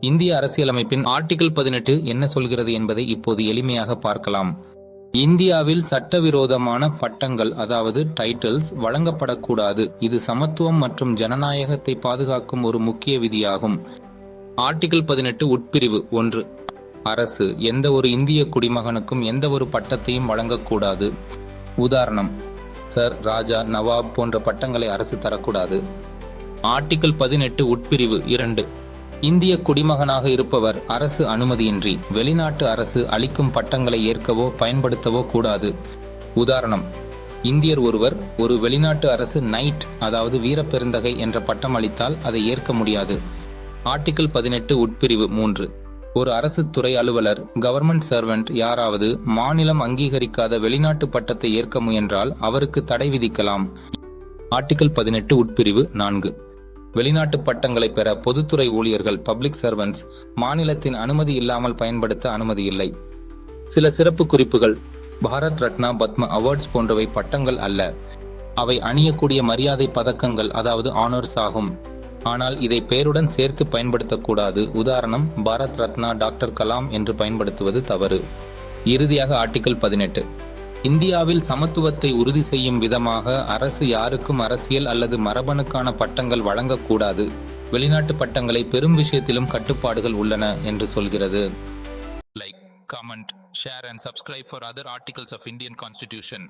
இந்திய அரசியலமைப்பின் ஆர்டிகிள் பதினெட்டு என்ன சொல்கிறது என்பதை இப்போது எளிமையாக பார்க்கலாம். இந்தியாவில் சட்டவிரோதமான பட்டங்கள் அதாவது டைட்டில்ஸ் வழங்கப்படக்கூடாது. இது சமத்துவம் மற்றும் ஜனநாயகத்தை பாதுகாக்கும் ஒரு முக்கிய விதியாகும். ஆர்டிகிள் பதினெட்டு உட்பிரிவு ஒன்று. அரசு எந்த ஒரு இந்திய குடிமகனுக்கும் எந்த ஒரு பட்டத்தையும் வழங்கக்கூடாது. உதாரணம் சர் ராஜா நவாப் போன்ற பட்டங்களை அரசு தரக்கூடாது. ஆர்டிகிள் பதினெட்டு உட்பிரிவு இரண்டு. இந்திய குடிமகனாக இருப்பவர் அரசு அனுமதியின்றி வெளிநாட்டு அரசு அளிக்கும் பட்டங்களை ஏற்கவோ பயன்படுத்தவோ கூடாது. உதாரணம் இந்தியர் ஒருவர் ஒரு வெளிநாட்டு அரசு நைட் அதாவது வீரப்பெருந்தகை என்ற பட்டம் அளித்தால் அதை ஏற்க முடியாது. ஆர்டிகிள் பதினெட்டு உட்பிரிவு மூன்று. ஒரு அரசு துறை அலுவலர் கவர்மெண்ட் சர்வெண்ட் யாராவது மாநிலம் அங்கீகரிக்காத வெளிநாட்டு பட்டத்தை ஏற்க முயன்றால் அவருக்கு தடை விதிக்கலாம். ஆர்டிகிள் பதினெட்டு உட்பிரிவு நான்கு. வெளிநாட்டு பட்டங்களை பெற பொதுத்துறை ஊழியர்கள் பப்ளிக் சர்வன்ட்ஸ் மாநிலத்தின் அனுமதி இல்லாமல் பயன்படுத்த அனுமதி இல்லை. சில சிறப்பு குறிப்புகள். பாரத் ரத்னா பத்ம அவார்ட்ஸ் போன்றவை பட்டங்கள் அல்ல. அவை அணியக்கூடிய மரியாதை பதக்கங்கள் அதாவது ஆனர்ஸ் ஆகும். ஆனால் இதை பெயருடன் சேர்த்து பயன்படுத்தக்கூடாது உதாரணம் பாரத் ரத்னா டாக்டர் கலாம் என்று பயன்படுத்துவது தவறு. இறுதியாக ஆர்டிகல் பதினெட்டு. இந்தியாவில் சமத்துவத்தை உறுதி செய்யும் விதமாக அரசு யாருக்கும் அரசியல் அல்லது மரபணுக்கான பட்டங்கள் வழங்கக்கூடாது. வெளிநாட்டு பட்டங்களை பெரும் விஷயத்திலும் கட்டுப்பாடுகள் உள்ளன என்று சொல்கிறது. Like comment share and subscribe for other articles of Indian constitution